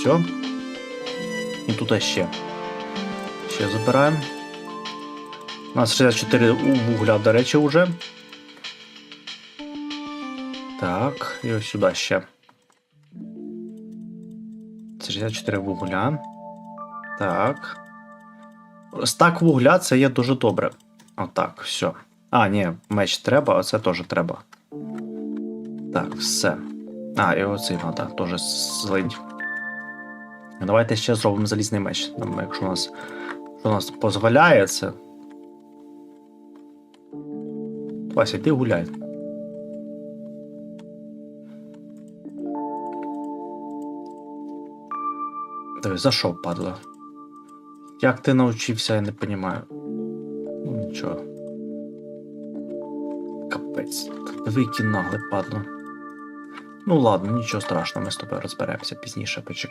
все. І тут ще. Ще забираємо. У нас 64 вугля, до речі, вже. Так, і ось сюди ще. Це 64 вугля. Так. Стак вугля це є дуже добре. Отак, все. А, ні, меч треба, а це теж треба. Так, все. А, і оцей треба теж злить. Давайте ще зробимо залізний меч. Там, якщо у нас, що у нас дозволяє це. Вася, ти гуляй. Диви, за що падла? Як ти навчився, я не розумію. Ну нічого. Капець. Які нагле падло. Ну ладно, нічого страшного, ми з тобою розберемося пізніше, почекай.